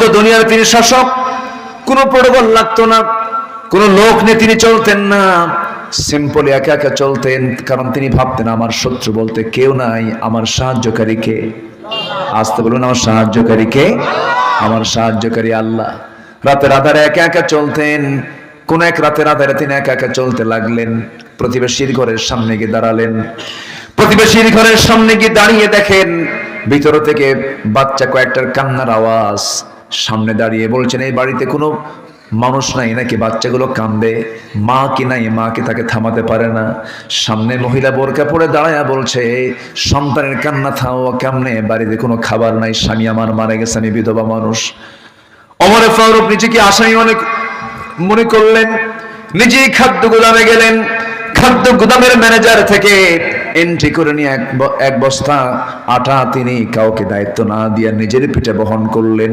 মধ্য দুনিয়ার তিনি শাসক। কোনো প্রোটোকল লাগতো না, কোনো লোক নিয়ে তিনি চলতেন না। সিম্পল একা একা চলতেন, কারণ তিনি ভাবতেন, আমার শত্রু বলতে কেউ নাই, আমার সাহায্যকারী কে? আসতে বলুন, আমার সাহায্যকারী কে? আমার সাহায্যকারী আল্লাহ। রাতের আধারে একা একা চলতেন, কোন এক রাতের আধারে তিনি একা একা চলতে লাগলেন। প্রতিবেশীর ঘরের সামনে গিয়ে দাঁড়ালেন। প্রতিবেশীর ঘরের সামনে গিয়ে দাঁড়িয়ে দেখেন, ভিতর থেকে বাচ্চা কয়েকটার কান্নার আওয়াজ। সামনে দাঁড়িয়ে বলছেন, এই বাড়িতে কোনো মানুষ নাই নাকি? বাচ্চাগুলো কান্দে মা কি নাই? মা কি তাকে থামাতে পারে না? সামনে মহিলা বোরকা পরে দাঁড়ায়া বলছে সন্তানের কান্না থাও কেমনে? বাড়িতে কোনো খাবার নাই, স্বামী আমার মারা গেছে, আমি বিধবা মানুষ। অমরে ফারুক নিজেকে আসামি মনে মনে করলেন, নিজেই খাদ্য গোদামে গেলেন। খাদ্য গোদামের ম্যানেজার থেকে এন্ট্রি করে নিয়ে এক এক বস্তা আটা তিনি কাউকে দায়িত্ব না দিয়ে নিজের পিঠে বহন করলেন।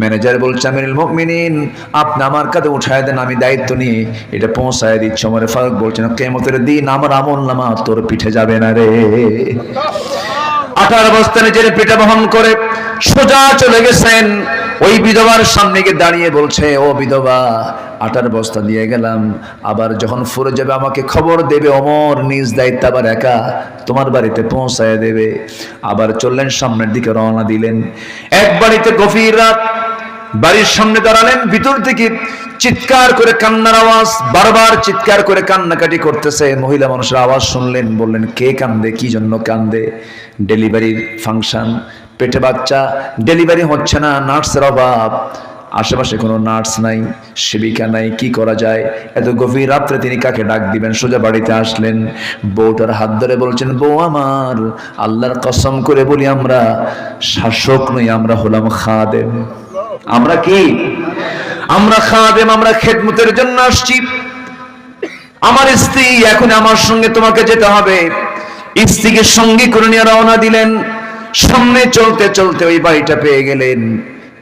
ম্যানেজার বলছে, আমিরুল মুমিনিন, আপনি আমার কাছে উঠায় দেন, আমি দায়িত্ব নিয়ে এটা পৌঁছায় দিচ্ছি। আমার ফারুক বলছেন কেমতের দিন আমার আমল নামা তোর পিঠে যাবে না রে। আঠার বস্তা নিজের পিঠে বহন করে সোজা চলে গেছেন। ওই বিধবার সামনে গিয়ে দাঁড়িয়ে বলছে, ও বিধবা, আটার বস্তা দিয়ে গেলাম। আবার যখন ফুরে যাবে আমাকে খবর দেবে, অমর নিজ দায়িত্ব আবার একা তোমার বাড়িতে পৌঁছায় দেবে। আবার চললেন, সামনের দিকে রওনা দিলেন। এক বাড়িতে গভীর রাত, বাড়ির সামনে দাঁড়ালেন, ভিতর থেকে চিৎকার করে কান্নার আওয়াজ, বারবার চিৎকার করে কান্নাকাটি করতেছে। মহিলা মানুষের আওয়াজ শুনলেন, বললেন, কে কান্দে, কি জন্য কান্দে? ডেলিভারির ফাংশন পেটে বাচ্চা ডেলিভারি হচ্ছে না নার্সের অভাব। আশেপাশে কোনো নার্স নাই, সেবিকা নাই, কি করা যায়? এত গভীর রাত্রে তিনি কাকে ডাক দিবেন? সোজা বাড়িতে আসলেন। বউটার হাত ধরে বলছেন, বউ আমার, আল্লাহর কসম করে বলি আমরা, শাসক নই, আমরা হলাম খাদেম। আমরা কি? আমরা খাদেম, আমরা খেদমতের জন্য আসছি। আমার স্ত্রী, এখন আমার সঙ্গে তোমাকে যেতে হবে। স্ত্রীকে সঙ্গে করে নিয়ে রওনা দিলেন। সামনে চলতে চলতে ওই বাড়িটা পেয়ে গেলেন।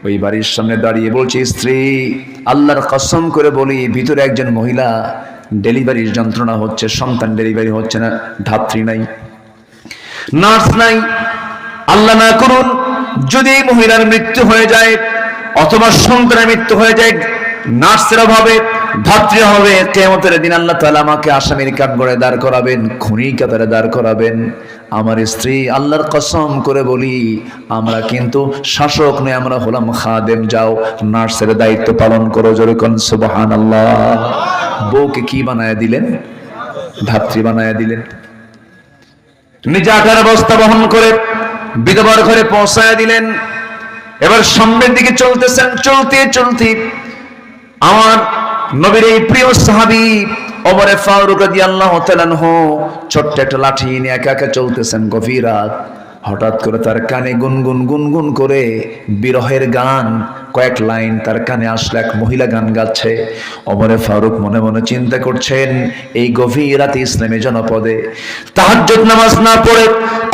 ওই বাড়ির সামনে দাঁড়িয়ে বলছে, স্ত্রী, আল্লাহর কসম করে বলি, ভিতরে একজন মহিলা ডেলিভারির যন্ত্রণা হচ্ছে, সন্তান ডেলিভারি হচ্ছে না, ধাত্রী নাই, নার্স নাই, আল্লাহ না করুন, যদি এই মহিলার মৃত্যু হয়ে যায়, অথবা সন্তানের মৃত্যু হয়ে যায়, নার্সের অভাবে ধাত্রী হবে কেমতের দিন আল্লাহ তালা আমাকে আসামির কাঠ গড়ে দাঁড় করাবেন খুনি কাতারে দাঁড় করাবেন। আমার স্ত্রী আল্লাহর কসম করে বলি, আমরা কিন্তু শাসক নই, আমরা হলাম খাদেম, যাও, নার্সের দায়িত্ব পালন করো যেরকম সুবহান আল্লাহ বউকে কি বানায় দিলেন? ধাত্রী বানায় দিলেন। নিজে আঠার বস্তা বহন করে, বিধবার ঘরে পৌঁছায় দিলেন। এবার সামনের দিকে চলতেছেন, চলতে চলতে আমার নবীর এই প্রিয় সাহাবি ওমরে ফারুক রাদিয়াল্লাহু তাআলা আনহু ছোট্ট একটা লাঠি নিয়ে একা একা চলতেছেন গভীর রাত। হঠাৎ করে তার কানে গুনগুন গুনগুন করে বিরহের গান, কয়েক লাইন তার কানে আসলে এক মহিলা গান গাচ্ছে। ওমরে ফারুক মনে মনে চিন্তা করছেন, এই গভীর রাতে ইসলামী জনপদে তাহাজ্জুদ নামাজ না পড়ে,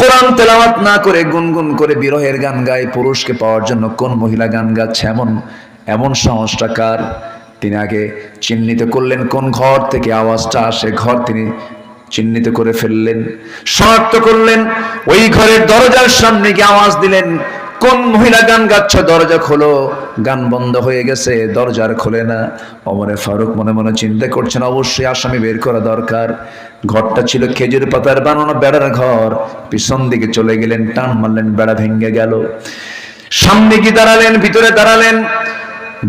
কোরআন তেলাওয়াত না করে গুনগুন করে বিরহের গান গায়, পুরুষকে পাওয়ার জন্য কোন মহিলা গান গাচ্ছে? এমন এমন সাহসটা কার? তিনি আগে চিহ্নিত করলেন কোন ঘর থেকে আওয়াজটা আসে, ঘর তিনি চিহ্নিত করে ফেললেন, শনাক্ত করলেন, ওই ঘরের দরজার সামনে গিয়ে আওয়াজ দিলেন, কোন মহিলা গান গাচ্ছ? দরজা খোলো, গান বন্ধ হয়ে গেছে দরজার খোলে না। অমরে ফারুক মনে মনে চিন্তা করছেন, অবশ্যই আসামি বের করা দরকার। ঘরটা ছিল খেজুর পাতার বানানো বেড়ার ঘর। পিছন দিকে চলে গেলেন, টান মারলেন, বেড়া ভেঙে গেল। সামনে গিয়ে দাঁড়ালেন, ভিতরে দাঁড়ালেন।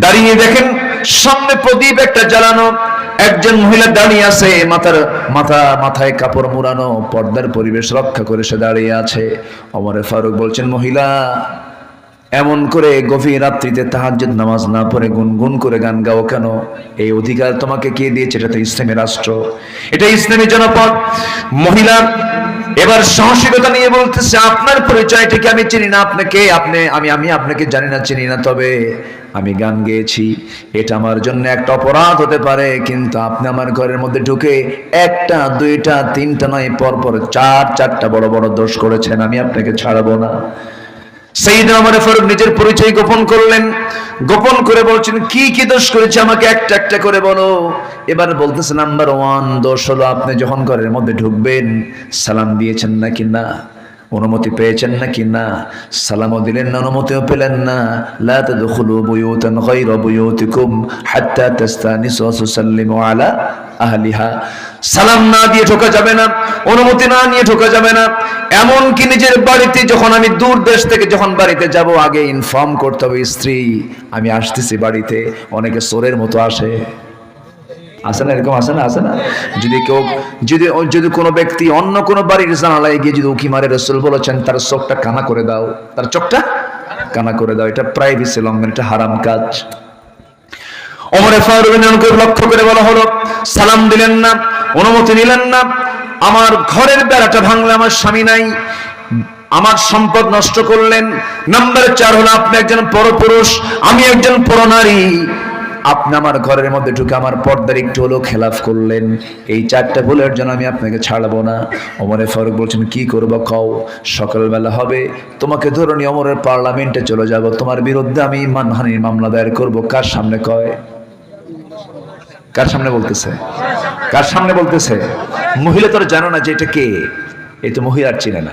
দাঁড়িয়ে দেখেন সামনে প্রদীপ একটা জ্বালানো। একজন মহিলা দাঁড়িয়ে আছে, মাথার মাথা, মাথায় কাপড় মুড়ানো, পর্দার পরিবেশ রক্ষা করে সে দাঁড়িয়ে আছে। অমরে ফারুক বলছেন, মহিলা, এমন করে গভীর রাত্রিতে তাহাজ্জুদ নামাজ না পড়ে গুনগুন করে গান গাও কেন? এই অধিকার তোমাকে কে দিয়েছে? এটা তো ইসলামী রাষ্ট্র। এটা ইসলামী জনপদ। মহিলা, এবার সাহসিকতা নিয়ে বলতেছে, আপনার পরিচয়টা কি আমি চিনি না? আপনাকে আপনি, আমি আমি আপনাকে জানি না, চিনি না। তবে আমি গান গেয়েছি, এটা আমার জন্য একটা অপরাধ হতে পারে, কিন্তু আপনি আমার ঘরের মধ্যে ঢুকে একটা, দুইটা, তিনটা নয়, পরপর চার, চারটা বড় বড় দোষ করেছেন, আমি আপনাকে ছাড়াবো না। সেইদ আমার ফারুক নিজের পরিচয় গোপন করলেন, গোপন করে বলছেন, কি কি দোষ করেছে আমাকে? একটা একটা করে বলো। এবার বলতেছে নাম্বার ওয়ান দোষ হলো আপনি যখন ঘরের মধ্যে ঢুকবেন, সালাম দিয়েছেন নাকি না? অনুমতি পেয়েছেন নাকি না? সালামও দিলেন না, অনুমতিও পেলেন না। আলা সালাম না দিয়ে যাবে না, অনুমতি না নিয়ে যাবে না। নিজের বাড়িতে যখন আমি দূর দেশ থেকে যখন বাড়িতে যাব, আগে ইনফর্ম করতে হবে, স্ত্রী, আমি আসতেছি বাড়িতে। অনেকে সোরের মতো আসে। আসে না এরকম আসে না আসে না যদি কেউ, যদি যদি কোনো ব্যক্তি অন্য কোনো বাড়ির জানালায় গিয়ে যদি উকি মারে, রসুল বলেছেন, তার চোখটা কানা করে দাও। তার চোখটা কানা করে দাও। এটা প্রাইভেসি লঙ্ঘন, এটা হারাম কাজ। অমরে ফারুক লক্ষ্য করে বলা হলো, সালাম দিলেন না, অনুমতি নিলেন না। আমার ঘরের বেড়াটা ভাঙলে আমার স্বামী নাই। আমার সম্পদ নষ্ট করলেন। নাম্বার চার হলো, আপনি একজন পরপুরুষ, আমি একজন পরনারী। আপনি আমার ঘরের মধ্যে ঢুকে আমার পর্দার একটু হলেও খেলাফ করলেন। এই চারটা ভুলের জন্য আমি আপনাকে ছাড়বো না। অমরে ফারুক বলছেন, কি করব কও? সকালবেলা হবে। তোমাকে ধরে নিয়ে অমরের পার্লামেন্টে চলে যাব। তোমার বিরুদ্ধে আমি মানহানির মামলা দায়ের করব। কার সামনে কয়? কার সামনে বলতেছে? কার সামনে বলতেছে? মহিলা তোর জানো না যে এটা কে? এই তো মহিলার চিনে না।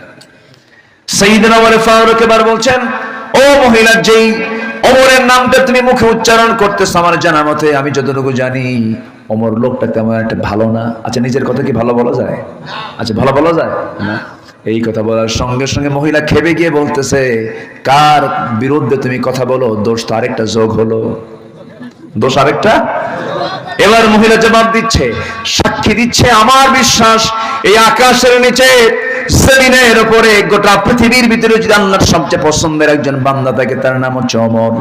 সঈদিন ওমর ফারুক এবার বলছেন, ও মহিলা যেই ওমরের নামটা তুমি মুখে উচ্চারণ করতেছ আমার জানা মতে, আমি যতটুকু জানি, ওমর লোকটা তেমন একটা ভালো না। আচ্ছা নিজের কথা কি ভালো বলা যায়? আচ্ছা ভালো বলা যায়? না। এই কথা বলার সঙ্গে সঙ্গে মহিলা খেপে গিয়ে বলতেছে, কার বিরুদ্ধে তুমি কথা বলো? দোষ তো আরেকটা যোগ হলো। দোষ আরেকটা? এবার মহিলা জবাব দিচ্ছে, সাক্ষী দিচ্ছে, আমার বিশ্বাস, এই আকাশের নিচে, জমিনের উপরে গোটা পৃথিবীর ভিতরে যদি আল্লাহর সবচেয়ে পছন্দের একজন বান্দা থাকে, তার নাম হচ্ছে অমর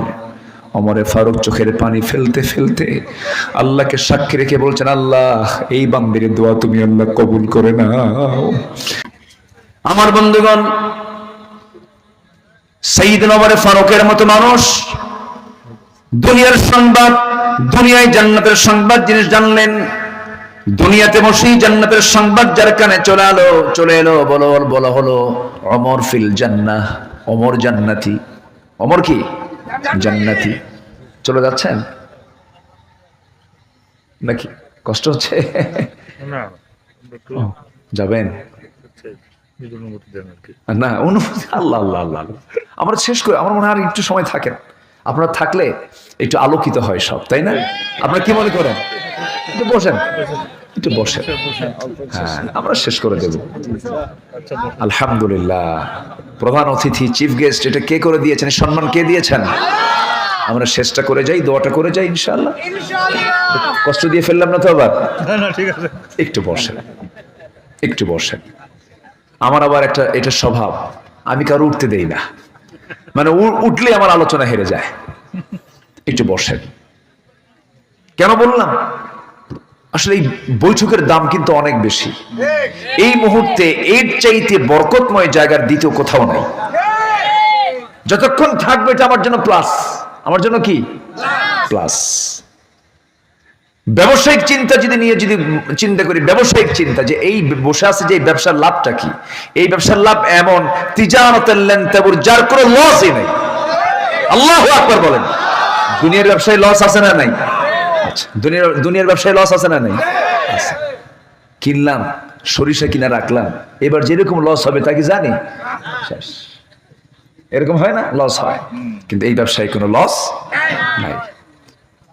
অমরে ফারুক চোখের পানি ফেলতে ফেলতে আল্লাহকে সাক্ষী রেখে বলছেন, আল্লাহ, এই বান্দির দোয়া তুমি আল্লাহ কবুল করে নাও। আমার বন্ধুগণ সঈদ নবরে ফারুকের মতো মানুষ, দুনিয়ার সংবাদ, দুনিয়ায় জান্নাতের সংবাদ জিনিস জানলেন, দুনিয়াতে বসেই জান্নাতের সংবাদ যার কানে চলে এলো চলে এলো, বলো, বলা হলো অমর ফিল জান্নাহ, অমর জান্নাতি। অমর কি? জান্নাতি। চলে যাচ্ছেন? নাকি কষ্ট হচ্ছে? না। যাবেন? অনুমতি না অনুভূতি আল্লাহ আল্লাহ আল্লাহ আল্লাহ। আমরা শেষ করে আমার মনে হয় আর একটু সময় থাকেন। আপনারা থাকলে একটু আলোকিত হয় সব তাই না? আপনারা কি মনে করেন? একটু বসেন। একটু বসেন। হ্যাঁ আমরা শেষ করে দেব। আলহামদুলিল্লাহ। প্রধান অতিথি চিফ গেস্ট এটা কে করে দিয়েছেন? সম্মান কে দিয়েছেন? আমরা শেষটা করে যাই দোয়াটা করে যাই ইনশাআল্লাহ। কষ্ট দিয়ে ফেললাম না তো আবার? না না ঠিক আছে। একটু বসেন। একটু বসেন। আমার আবার একটা এটা স্বভাব। আমি কারও উঠতে দেই না। মানে উঠলে আমার আলোচনা হেরে যায়। একটু বসেন। কেন বললাম? আসলে এই বৈঠকের দাম কিন্তু অনেক বেশি। এই মুহূর্তে এর চাইতে বরকতময় জায়গার দ্বিতীয় কোথাও নাই। যতক্ষণ থাকবে এটা আমার জন্য প্লাস আমার জন্য কি? প্লাস ব্যবসায়িক চিন্তা যদি নিয়ে যদি চিন্তা করি, ব্যবসায়িক চিন্তা যে এই বসে আছে যে এই ব্যবসার লাভটা কি? এই ব্যবসার লাভ এমন তিজানতের লেনতেবুর যার কোনো লসই নেই। আল্লাহ আকবার বলেন। দুনিয়ার ব্যবসায় লস আছে না নাই? দুনিয়ার ব্যবসায় লস আছে না নাই। কিনলাম, সরিষা রাখলাম। এবার যেরকম লস হবে জানি? এরকম হয় না? লস হয়। কিন্তু এই ব্যবসায় কোনো লস নাই।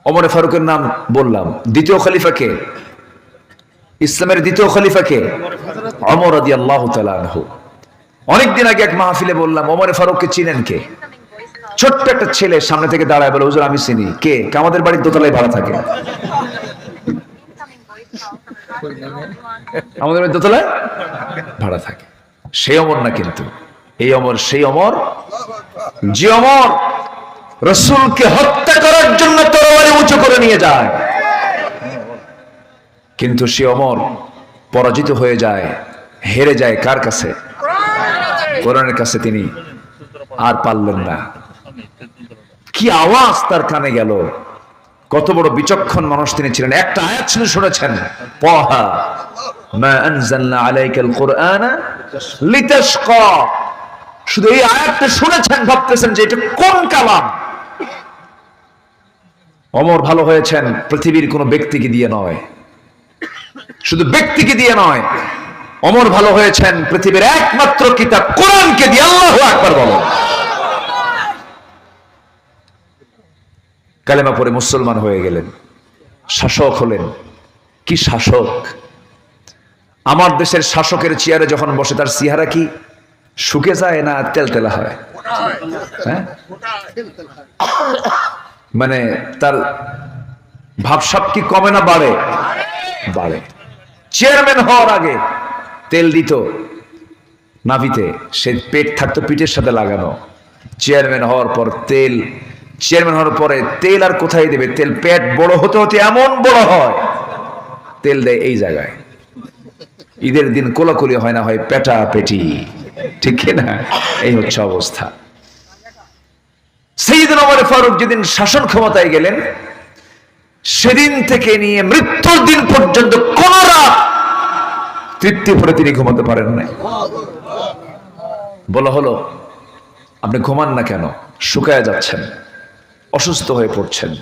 ওমরে ফারুকের নাম বললাম। দ্বিতীয় খলিফাকে ইসলামের দ্বিতীয় খলিফাকে অমর আদি আল্লাহ অনেকদিন আগে এক মাহফিলে বললাম, ওমরে ফারুককে চিনেন কে? ছোট্ট একটা ছেলে সামনে থেকে দাঁড়ায় বলে, হুজুর, আমি চিনি। কে? আমাদের বাড়ির দোতলায় ভাড়া থাকে। আমাদের বাড়ির দোতলায় ভাড়া থাকে। সেই অমর না কিন্তু। এই অমর, সেই অমর, যে অমর রসুলকে হত্যা করার জন্য তরবারি উঁচু করে নিয়ে যায়। কিন্তু সে অমর পরাজিত হয়ে যায়, হেরে যায় কার কাছে? কোরআনের কাছে তিনি আর পারলেন না। কি আওয়াজ তার কানে গেল? কত বড় বিচক্ষণ মানুষ তিনি ছিলেন। একটা আয়াত শুনে শুনেছেন। পহা শুধু এই আয়াতটা শুনেছেন, ভাবতেছেন যে এটা কোন কালাম? অমর ভালো হয়েছেন, পৃথিবীর কোনো ব্যক্তিকে দিয়ে নয়। শুধু ব্যক্তিকে দিয়ে নয়, অমর ভালো হয়েছেন, পৃথিবীর একমাত্র কিতাব কোরআনকে দিয়ে। আল্লাহ একবার বলো কালেমা পরে মুসলমান হয়ে গেলেন। শাসক হলেন। কি শাসক? আমার দেশের শাসকের চেয়ারে যখন বসে, তার চেহারা কি শুকে যায় না তেলতেলা হয়? হ্যাঁ? মানে তার ভাবসাব কি কমে না বাড়ে? বাড়ে। চেয়ারম্যান হওয়ার আগে তেল দিত। নাভিতে সে পেট থাকতো, পিঠের সাথে লাগানো। চেয়ারম্যান হওয়ার পর তেল চেয়ারম্যান হওয়ার পরে তেল আর কোথায় দেবে? তেল পেট বড় হতে হতে এমন বড় হয়, তেল দেয় এই জায়গায়। ঈদের দিন কোলাকুলি হয় না, হয় পেটা পেটি। ঠিক না? এই হচ্ছে অবস্থা। সেইদিন আমার ফারুক যেদিন শাসন ক্ষমতায় গেলেন, সেদিন থেকে নিয়ে মৃত্যুর দিন পর্যন্ত কোন রাত তৃপ্তি ভরে তিনি ঘুমাতে পারেন না বলা হলো, আপনি ঘুমান না কেন? শুকায় যাচ্ছেন। অসুস্থ হয়ে পড়ছেন।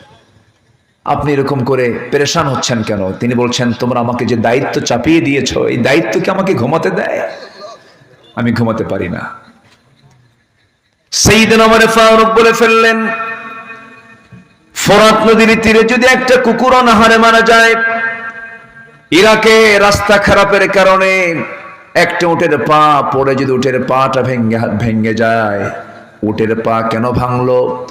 আপনি এরকম করে পেরেশান হচ্ছেন কেন? তিনি বলছেন, তোমরা আমাকে যে দায়িত্ব চাপিয়ে দিয়েছ, এই দায়িত্ব কি আমাকে ঘুমাতে দেয়? আমি ঘুমাতে পারি না। সেই দিন আমার ফারুক বলে ফেললেন, ফরাত নদীর তীরে যদি একটা কুকুর অনাহারে মারা যায়, ইরাকে রাস্তা খারাপের কারণে একটা উটের পা পড়ে যদি উটের পাটা ভেঙ্গে ভেঙ্গে যায়, উটের পা কেন ভাঙলো?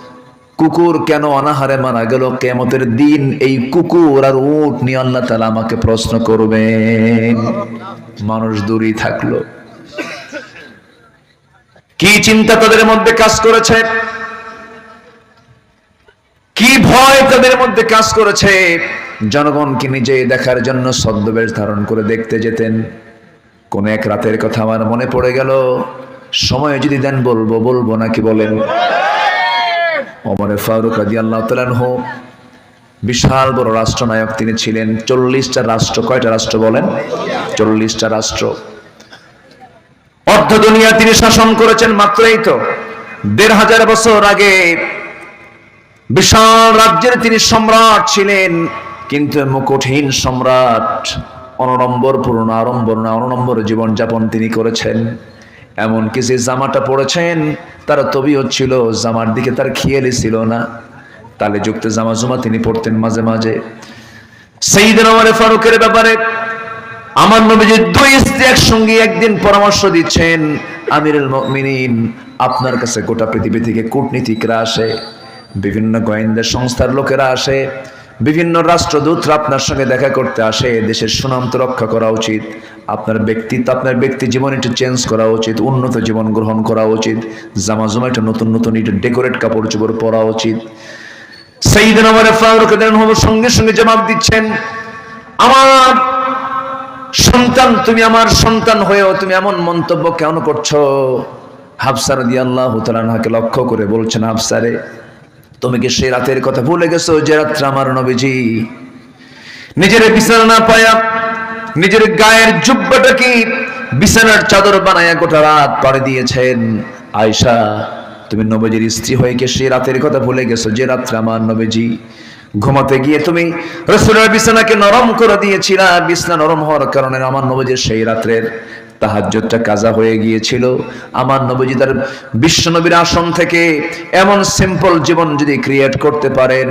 কুকুর কেন অনাহারে মারা গেল? কেমতের দিন এই কুকুর আর উট নিয়ে আল্লাহ তালা আমাকে প্রশ্ন করবেন। মানুষ দূরেই থাকল। কি চিন্তা তাদের মধ্যে কাজ করেছে? কি ভয় তাদের মধ্যে কাজ করেছে? জনগণকে নিজে দেখার জন্য ছদ্মবেশ ধারণ করে দেখতে যেতেন। কোন এক রাতের কথা আমার মনে পড়ে গেল। সময় যদি দেন বলব বলব নাকি বলেন? অমরে ফারুক রাজি আল্লাহ তালানহ বিশাল বড় রাষ্ট্রনায়ক তিনি ছিলেন। চল্লিশটা রাষ্ট্র, কয়টা রাষ্ট্র বলেন? চল্লিশটা রাষ্ট্র। অর্ধ দুনিয়া তিনি শাসন করেছেন মাত্রই তো। দেড় হাজার বছর আগে বিশাল রাজ্যের তিনি সম্রাট ছিলেন, কিন্তু মুকুটহীন সম্রাট, অনড়ম্বর পূর্ণ, আড়ম্বর না, অনড়ম্বর জীবনযাপন তিনি করেছেন। এমনকি যে জামাটা পড়েছেন তার তবিও ছিল, জামার দিকে তার খেয়ালি ছিল না। তালে যুক্ত জামা জুমা তিনি পড়তেন মাঝে মাঝে। সেই দিন আমার ফারুকের ব্যাপারে আমার নবীজি দুই স্ত্রী একসঙ্গে একদিন পরামর্শ দিচ্ছেন, আমিরুল মুমিনিন, আপনার কাছে গোটা পৃথিবী থেকে কূটনীতিকরা আসে, বিভিন্ন গোয়েন্দা সংস্থার লোকেরা আসে বিভিন্ন রাষ্ট্রদূতরা আপনার সঙ্গে দেখা করতে আসে, দেশের সুনাম তো রক্ষা করা উচিত, আপনার ব্যক্তিত্ব, আপনার ব্যক্তি জীবন একটু চেঞ্জ করা উচিত, উন্নত জীবন গ্রহণ করা উচিত, জামা জমা একটা নতুন নতুন একটু ডেকোরেট কাপড় চোপড় পরা উচিত। সেইদিন আমার ফারুক সঙ্গে সঙ্গে জবাব দিচ্ছেন, আমার সন্তান, তুমি আমার সন্তান হয়েও তুমি এমন মন্তব্য কেন করছ? হাফসার দিয়ে আল্লাহ তালাকে লক্ষ্য করে বলছেন হাফসারে তুমি কি সেই রাতের কথা ভুলে গেছো যে রাত্রে আমার নবীজি নিজের বিছানা না পায়া নিজের গায়ের জুব্বাটা কি বিছানার চাদর বানায়া গোটা রাত পাড়ে দিয়েছেন? আয়সা তুমি নবীজির স্ত্রী হয়ে কে সেই রাতের কথা ভুলে গেছো যে রাত্রে আমার নবীজি ঘুমাতে গিয়ে তুমি রসুলের বিছানাকে নরম করে দিয়েছিলা? বিছানা নরম হওয়ার কারণে আমার নবীজির সেই রাত্রের তাহাজ্জুদটা কাজা হয়ে গিয়েছিল। আমার নবীজি তার বিশ্ব নবীর আসন থেকে এমন সিম্পল জীবন যদি ক্রিয়েট করতে পারেন,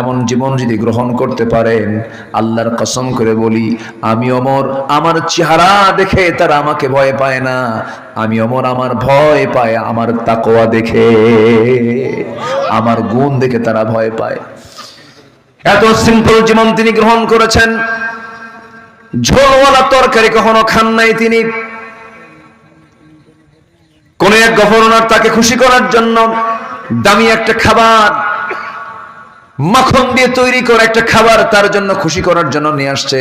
এমন জীবন যদি গ্রহণ করতে পারেন, আল্লাহর কসম করে বলি, আমি অমর, আমার চেহারা দেখে তারা আমাকে ভয় পায় না। আমি অমর, আমার ভয় পায়, আমার তাকোয়া দেখে, আমার গুণ দেখে তারা ভয় পায়। এত সিম্পল জীবন তিনি গ্রহণ করেছেন। ঝোলওয়ালা তরকারি কখনো খান নাই তিনি। কোন এক গভর্নর তাকে খুশি করার জন্য দামি একটা খাবার, মাখন দিয়ে তৈরি করা একটা খাবার তার জন্য খুশি করার জন্য নিয়ে আসছে।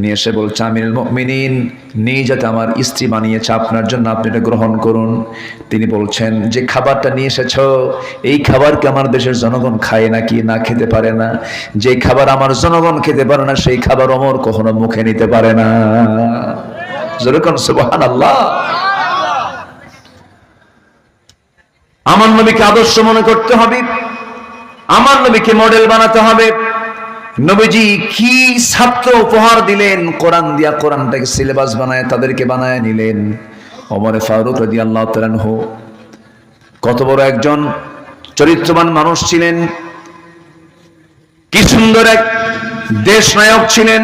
নিয়ে এসে বলছে আমির মিনিন নিয়ে যাতে আমার স্ত্রী বানিয়েছে, আপনার জন্য আপনি এটা গ্রহণ করুন। তিনি বলছেন, যে খাবারটা নিয়ে এসেছ, এই খাবারকে আমার দেশের জনগণ খায় নাকি না খেতে পারে না? যে খাবার আমার জনগণ খেতে পারে না, সেই খাবার অমর কখনো মুখে নিতে পারে না। যেরকম সুবহান আল্লাহ আমার নবীকে আদর্শ মনে করতে হবে, আমার নবীকে মডেল বানাতে হবে। নবীজি কি ছাত্র উপহার দিলেন? কোরআন দিয়া কোরআনটাকে সিলেবাস বানায় তাদেরকে বানায় নিলেন। অমরে ফারুক রাদি আল্লাহ হো কত বড় একজন চরিত্রবান মানুষ ছিলেন। কি সুন্দর এক দেশ নায়ক ছিলেন।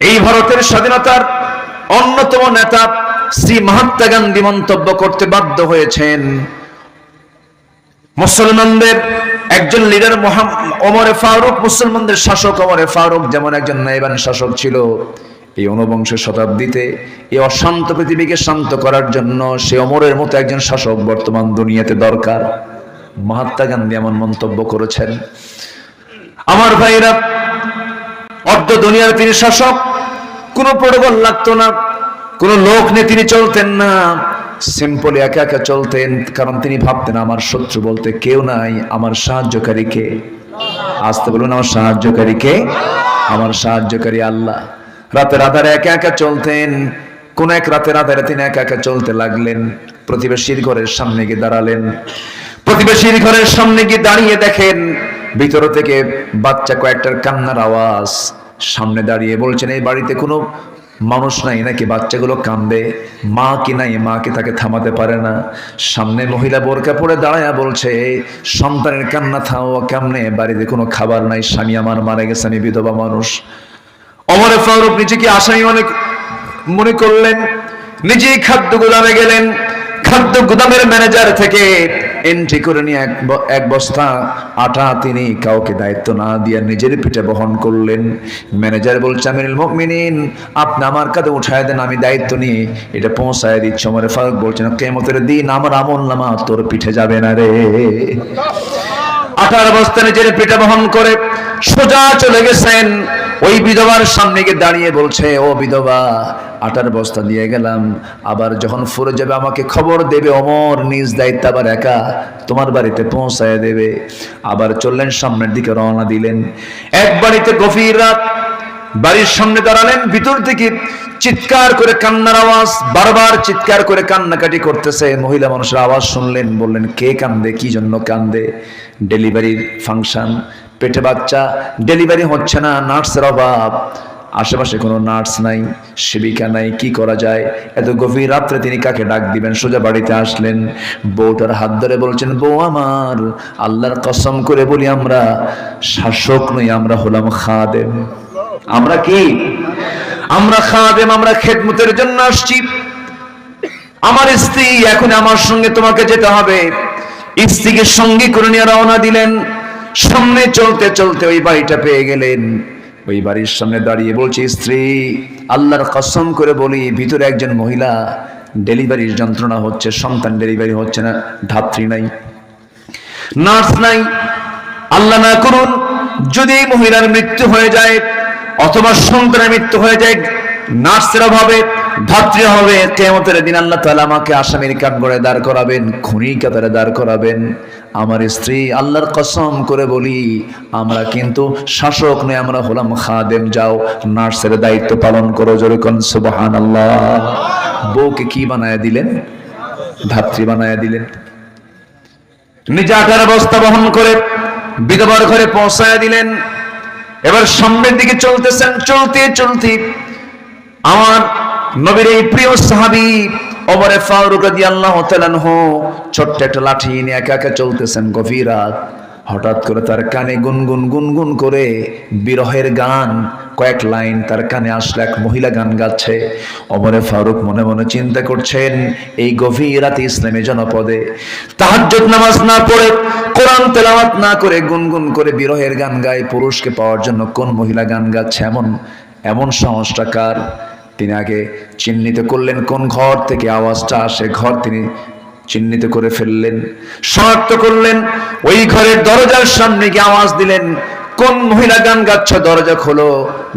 এই ভারতের স্বাধীনতার অন্যতম নেতা শ্রী মহাত্মা গান্ধী মন্তব্য করতে বাধ্য হয়েছেন। মুসলমানদের একজন লিডার ওমরে ফারুক, মুসলমানদের শাসক ওমরে ফারুক যেমন একজন নাইবান শাসক ছিল। এই ঊনবিংশ শতাব্দীতে এই অশান্ত পৃথিবীকে শান্ত করার জন্য সে অমরের মতো একজন শাসক বর্তমান দুনিয়াতে দরকার। মহাত্মা গান্ধী এমন মন্তব্য করেছেন। আমার ভাইরা অর্ধ দুনিয়ার তিনি শাসক, কোনো প্রোটোকল লাগতো না। কোনো লোক নিয়ে তিনি চলতেন না। সিম্পলি একা একা চলতেন, কারণ তিনি ভাবতেন, আমার শত্রু বলতে কেউ নাই, আমার সাহায্যকারী কে? আসতে বলুন, আমার সাহায্যকারী কে? আমার সাহায্যকারী আল্লাহ। রাতের আধারে একা একা চলতেন, কোন এক রাতের আধারে তিনি একা একা চলতে লাগলেন। প্রতিবেশীর ঘরের সামনে গিয়ে দাঁড়ালেন। প্রতিবেশীর ঘরের সামনে গিয়ে দাঁড়িয়ে দেখেন, ভিতর থেকে বাচ্চা কয়েকটার কান্নার আওয়াজ সামনে দাঁড়িয়ে বলছেন, এই বাড়িতে কোনো মানুষ নাই নাকি বাচ্চাগুলো কান্দে? মা কি নাই? মা কি তাকে থামাতে পারে না? সামনে মহিলা বোরকা পরে দাঁড়ায়া বলছে, সন্তানের কান্না থাও, কেমনে? বাড়িতে কোনো খাবার নাই, স্বামী আমার মারা গেছে, আমি বিধবা মানুষ। অমরে ফারুক নিজেকে আসামি অনেক মনে করলেন, নিজেই খাদ্য গুদামে গেলেন। খাদ্য গুদামের ম্যানেজার থেকে এন্ট্রি করে নিয়ে এক এক বস্তা আটা তিনি কাউকে দায়িত্ব না দিয়ে নিজের পিঠে বহন করলেন। ম্যানেজার বলছে, আমিরুল মুমিনিন, আপনি আমার কাঁধে উঠায় দেন, আমি দায়িত্ব নিয়ে এটা পৌঁছায় দিচ্ছি। আমার ফারুক বলছেন কেমতের দিন আমার আমল নামা তোর পিঠে যাবে না রে। আঠার বস্তা নিজের পিঠে বহন করে সোজা চলে গেছেন। ওই বিধবার সামনে গিয়ে দাঁড়িয়ে বলছে, ও বিধবা আটার বস্তা দিয়ে গেলাম। আবার যখন ফুরে যাবে আমাকে খবর দেবে, অমর নিজ দায়িত্ব আবার একা তোমার বাড়িতে পৌঁছায় দেবে। আবার চললেন, সামনের দিকে রওনা দিলেন। এক বাড়িতে গভীর রাত, বাড়ির সামনে দাঁড়ালেন, ভিতর থেকে চিৎকার করে কান্নার আওয়াজ, বারবার চিৎকার করে কান্নাকাটি করতেছে। মহিলা মানুষের আওয়াজ শুনলেন, বললেন, কে কান্দে? কি জন্য কান্দে? ডেলিভারির ফাংশন, পেটে বাচ্চা, ডেলিভারি হচ্ছে না, নার্সের অভাব। আশেপাশে কোনো নার্স নাই, সেবিকা নাই, কি করা যায়? এত গভীর রাত্রে তিনি কাকে ডাক দিবেন? সোজা বাড়িতে আসলেন। বউটার হাত ধরে বলছেন, বউ আমার, আল্লাহর কসম করে বলি আমরা, শাসক নই, আমরা হলাম খাদেম। আমরা কি? আমরা খাদেম, আমরা খেদমতের জন্য আসছি। আমার স্ত্রী, এখন আমার সঙ্গে তোমাকে যেতে হবে। স্ত্রীকে সঙ্গে করে নিয়ে রওনা দিলেন। সামনে চলতে চলতে ওই বাড়িটা পেয়ে গেলেন। ওই বাড়ির সামনে দাঁড়িয়ে বলছে, স্ত্রী, আল্লাহর কসম করে বলি, ভিতরে একজন মহিলা ডেলিভারির যন্ত্রণা হচ্ছে, সন্তান ডেলিভারি হচ্ছে না, ধাত্রী নাই, নার্স নাই, আল্লাহ না করুন, যদি মহিলার মৃত্যু হয়ে যায় অথবা সন্তানের মৃত্যু হয়ে যায়, নার্সের অভাবে ধাত্রী হবে কেমতের দিন আল্লাহ তাআলা আমাকে আসামির কাঠ গড়ে দাঁড় করাবেন খুনি কাতারে দাঁড় করাবেন। আমার স্ত্রী আল্লাহর কসম করে বলি, আমরা কিন্তু শাসক নয় আমরা হলাম খাদেম, যাও, নার্সের দায়িত্ব পালন করো যেরকম সুবহান আল্লাহ বউকে কি বানায় দিলেন? ধাত্রী বানায় দিলেন। নিজে আটার বস্তা বহন করে, বিধবার ঘরে পৌঁছায় দিলেন। এবার সামনের দিকে চলতেছেন, চলতে চলতে আমার নবীর এই প্রিয় সাহাবি ওমরে ফারুক রাদিয়াল্লাহু তাআলা ছোট্ট একটা লাঠি নিয়ে একা একা চলতেছেন গভীর রাত। হঠাৎ করে তার কানে গুনগুন গুনগুন করে বিরহের গান, কয়েক লাইন তার কানে আসলে এক মহিলা গান গাচ্ছে। অমরে ফারুক মনে মনে চিন্তা করছেন, এই গভীর রাতে ইসলামী জনপদে তাহাজ্জুদ নামাজ না পড়ে, কোরআন তেলাওয়াত না করে গুনগুন করে বিরহের গান গায়, পুরুষকে পাওয়ার জন্য কোন মহিলা গান গাচ্ছে? এমন এমন সাহসটা কার? তিনি আগে চিহ্নিত করলেন কোন ঘর থেকে আওয়াজটা আসে, ঘর তিনি চিহ্নিত করে ফেললেন। শনাক্ত করলেন, ওই ঘরের দরজার সামনে গিয়ে আওয়াজ দিলেন, কোন মহিলা গান গাচ্ছ? দরজা খোলো,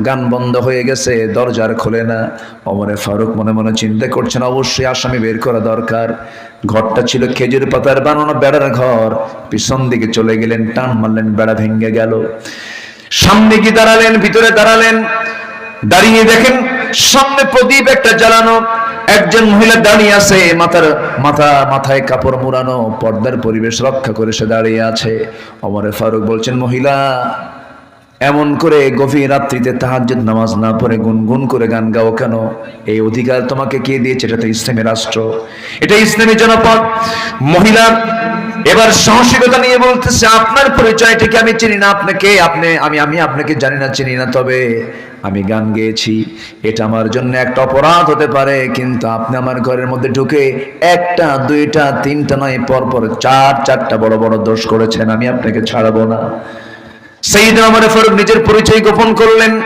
গান বন্ধ হয়ে গেছে দরজার খোলে না। অমরে ফারুক মনে মনে চিন্তা করছেন, অবশ্যই আসামি বের করা দরকার। ঘরটা ছিল খেজুর পাতার বানানো বেড়ার ঘর। পিছন দিকে চলে গেলেন, টান মারলেন, বেড়া ভেঙে গেল। সামনে কি দাঁড়ালেন, ভিতরে দাঁড়ালেন। দাঁড়িয়ে দেখেন সামনে প্রদীপ একটা জ্বালানো। একজন মহিলা দাঁড়িয়ে আছে, মাথার মাথা, মাথায় কাপড় মুড়ানো, পর্দার পরিবেশ রক্ষা করে সে দাঁড়িয়ে আছে। অমরে ফারুক বলছেন, মহিলা, এমন করে গভীর রাত্রিতে তাহাজ্জুদ নামাজ না পড়ে গুনগুন করে গান গাও কেন? এই অধিকার তোমাকে কে দিয়েছে? এটা তো ইসলামী রাষ্ট্র। এটা ইসলামী জনপদ। মহিলা এবার সাহসিকতা নিয়ে বলতেছে, আপনার পরিচয়টা কি আমি চিনি না, আপনাকে, আপনি, আমি আমি আপনাকে জানি না, চিনি না, তবে আমি গান গেয়েছি। এটা আমার জন্য একটা অপরাধ হতে পারে, কিন্তু আপনি আমার ঘরের মধ্যে ঢুকে একটা, দুইটা, তিনটা নয়, পরপর চার, চারটা বড় বড় দোষ করেছেন, আমি আপনাকে ছাড়াবো না। সেইদিন আমার ফারুক নিজের পরিচয় গোপন করলেন।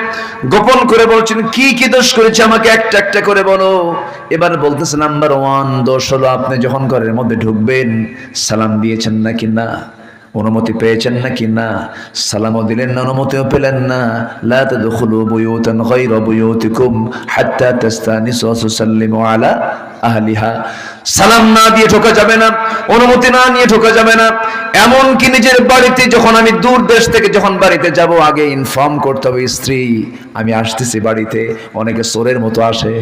গোপন করে বলছেন, কি কি দোষ করেছে আমাকে? একটা একটা করে বলো। এবার বলতেছে, নাম্বার ওয়ান, দোষ হলো আপনি যখন ঘরের মধ্যে ঢুকবেন, সালাম দিয়েছেন নাকি না? অনুমতি পেয়েছেন নাকি না? সালামও দিলেন না, অনুমতিও পেলেন না। লা তাদখুলু বুয়ুতান গায়রা বুয়ুতিকুম হাত্তা তাস্তানিসু ওয়া তুসাল্লিমু আলা আহলিহা। সালাম না দিয়ে ঢোকা যাবে না, অনুমতি না নিয়ে ঢোকা যাবে না। এমন কি নিজের বাড়িতে যখন আমি দূর দেশ থেকে যখন বাড়িতে যাব, আগে ইনফর্ম করতে হবে, স্ত্রী, আমি আসতেছি বাড়িতে। অনেকে সোরের মতো আসে।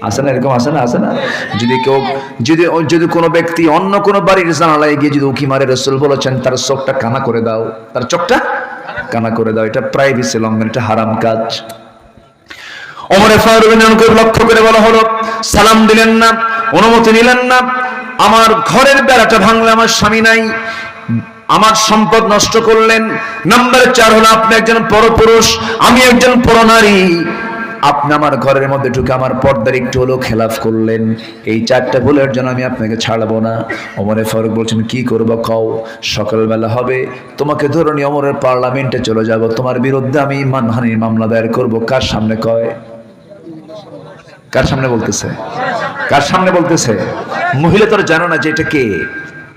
আসে না, এরকম আসে না আসে না। যদি কেউ, যদি যদি কোনো ব্যক্তি অন্য কোনো বাড়ির জানালায় গিয়ে যদি উকি মারে, রসুল বলেছেন, তার চোখটা কানা করে দাও। তার চোখটা কানা করে দাও। এটা প্রাইভেসি লঙ্ঘন, এটা হারাম কাজ। ওমরে ফারুক লক্ষ্য করে বলা হলো, সালাম দিলেন না, অনুমতি নিলেন না। আমার ঘরের বেড়াটা ভাঙলে আমার স্বামী নাই। আমার সম্পদ নষ্ট করলেন। নাম্বার চার হলো, আপনি একজন পরপুরুষ, আমি একজন পরনারী। আপনি আমার ঘরের মধ্যে ঢুকে আমার পর্দার একটু হলো খেলাফ করলেন। এই চারটা ভুলের জন্য আমি আপনাকে ছাড়বো না। অমরে ফারুক বলছেন, কি করব কও? সকালবেলা হবে। তোমাকে ধরুন অমরের পার্লামেন্টে চলে যাব। তোমার বিরুদ্ধে আমি মানহানির মামলা দায়ের করব। কার সামনে কয়? কার সামনে বলতেছে? কার সামনে বলতেছে? মহিলা তোর জানো না যে এটা কে?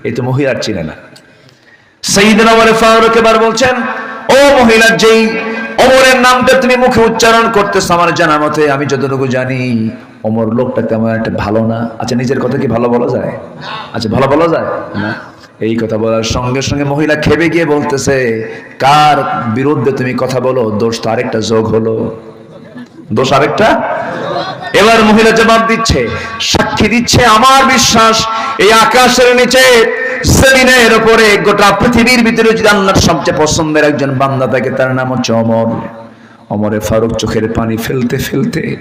এই তো মহিলার চিনে না। সঈদিন ওমরে ফারুক এবার বলছেন, ও মহিলার যেই ওমরের নামটা তুমি মুখে উচ্চারণ করতেছ, আমার জানা মতে আমি যতটুকু জানি, অমর লোকটা তেমন একটা ভালো না। আচ্ছা নিজের কথা কি ভালো বলা যায়? আচ্ছা ভালো বলা যায়? না। এই কথা বলার সঙ্গে সঙ্গে মহিলা খেপে গিয়ে বলতেছে, কার বিরুদ্ধে তুমি কথা বলো? দোষ তো আরেকটা যোগ হলো। দোষ আরেকটা? এবার মহিলা জবাব দিচ্ছে, সাক্ষী দিচ্ছে, আমার বিশ্বাস, এই আকাশের নিচে জমিনের উপরে গোটা পৃথিবীর ভিতরে যদি আল্লাহর সবচেয়ে পছন্দের একজন বান্দা থাকে, তার নাম হচ্ছে অমর। অমরে ফারুক চোখের পানি ফেলতে ফেলতে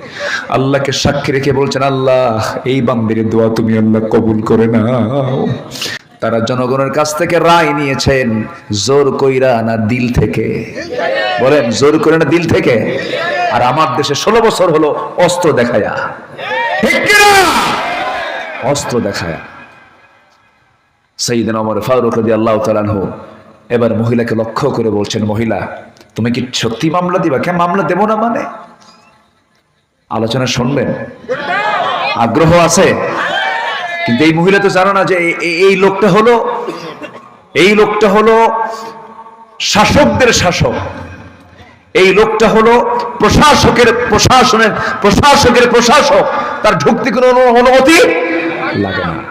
আল্লাহকে সাক্ষী রেখে বলছেন, আল্লাহ, এই বান্দির দোয়া তুমি আল্লাহ কবুল করে নাও। তারা জনগণের কাছ থেকে রায় নিয়েছেন, জোর কইরা না দিল থেকে। বলেন, জোর করে না দিল থেকে? আর আমার দেশে ষোলো বছর হলো অস্ত্র দেখায়া। অস্ত্র দেখায়া। সেইদিন আমার ফারুক রদি আল্লাহ তালানহ এবার মহিলাকে লক্ষ্য করে বলছেন, মহিলা, তুমি কি সত্যি মামলা দিবা? কেন মামলা দেবো না মানে? আলোচনা শুনবেন। আগ্রহ আছে? কিন্তু এই মহিলা তো জানো না যে এই লোকটা হলো, এই লোকটা হলো শাসকদের শাসক। এই লোকটা হলো প্রশাসকের প্রশাসনের, প্রশাসকের প্রশাসক। তার ঢুকতে কোনো অনু- অনুমতি লাগে না।